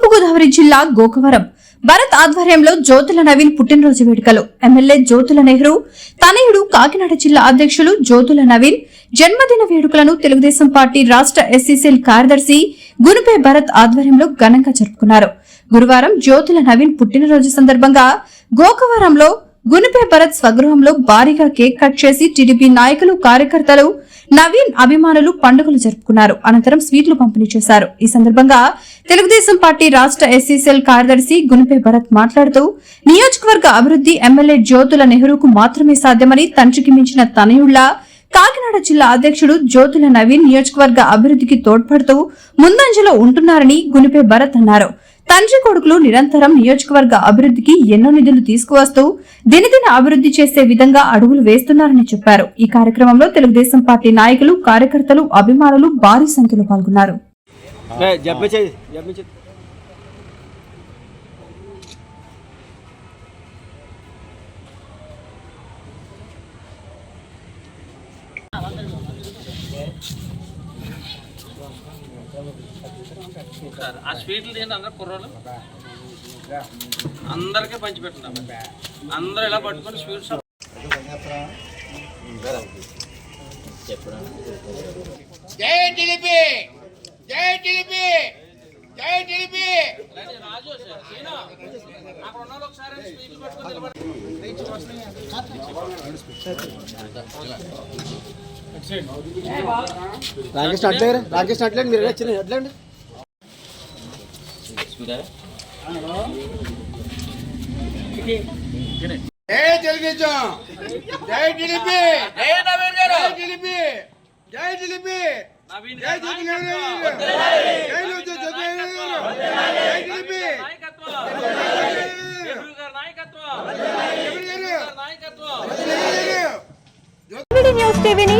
తూర్పుగోదావరి జిల్లా గోకవరం. భరత్ ఆధ్వర్యంలో జ్యోతుల నవీన్ పుట్టినరోజు వేడుకలు. ఎమ్మెల్యే జ్యోతుల నెహ్రూ తనయుడు కాకినాడ జిల్లా అధ్యక్షులు జ్యోతుల నవీన్ జన్మదిన వేడుకలను తెలుగుదేశం పార్టీ రాష్ట్ర ఎస్సీసీఎల్ కార్యదర్శి గునుపే భరత్ ఆధ్వర్యంలో ఘనంగా జరుపుకున్నారు. గురువారం జ్యోతుల నవీన్ పుట్టినరోజు సందర్భంగా గోకవరంలో గునిపే భరత్ స్వగృహంలో భారీగా కేక్ కట్ చేసి టీడీపీ నాయకులు కార్యకర్తలు నవీన్ అభిమానులు పండుగలు జరుపుకున్నారు. అనంతరం స్వీట్లు పంపిణీ చేశారు. ఈ సందర్భంగా తెలుగుదేశం పార్టీ రాష్ట్ర ఎస్సీసీఎల్ కార్యదర్శి గునిపే భరత్ మాట్లాడుతూ నియోజకవర్గ అభివృద్ధి ఎమ్మెల్యే జ్యోతుల నెహ్రూకు మాత్రమే సాధ్యమని తండ్రికి మించిన తనయుళ్ళ కాకినాడ జిల్లా అధ్యక్షుడు జ్యోతుల నవీన్ నియోజకవర్గ అభివృద్ధికి తోడ్పడుతూ ముందంజలో ఉంటున్నారని గునిపే భరత్ అన్నారు. తండ్రి కొడుకులు నిరంతరం నియోజకవర్గ అభివృద్ధికి ఎన్నో నిధులు తీసుకువస్తూ దినదిన అభివృద్ధి చేసే విధంగా అడుగులు వేస్తున్నారని చెప్పారు. ఈ కార్యక్రమంలో తెలుగుదేశం పార్టీ నాయకులు కార్యకర్తలు అభిమానులు భారీ సంఖ్యలో పాల్గొన్నారు. సార్ ఆ స్వీట్లు తిండి అందరు కుర్రోళ్ళు. అందరికీ పంచి పెట్టండి అందరూ ఇలా పట్టుకొని స్వీట్స్ జై టిలిపి జై టిలిపి జై టిలిపి రాజు సార్ ఒకసారి పట్టుకొని రాకేష్ అట్లేదు రాకేష్ అట్లేదు మీరు వచ్చిన అట్లండి జై తెలుగుదేశం జై టిలిపి జై నవీన్ గారు? జై టిలిపి జై నవీన్ జై గారి జ్యోతి నాయకత్వం. జై జ్యోతి జ్యోతి జై టిలిపి నాయకత్వం నెహ్రూ గారి నాయకత్వం జై నెహ్రూ గారి నాయకత్వం టీవీ న్యూస్ టీవీని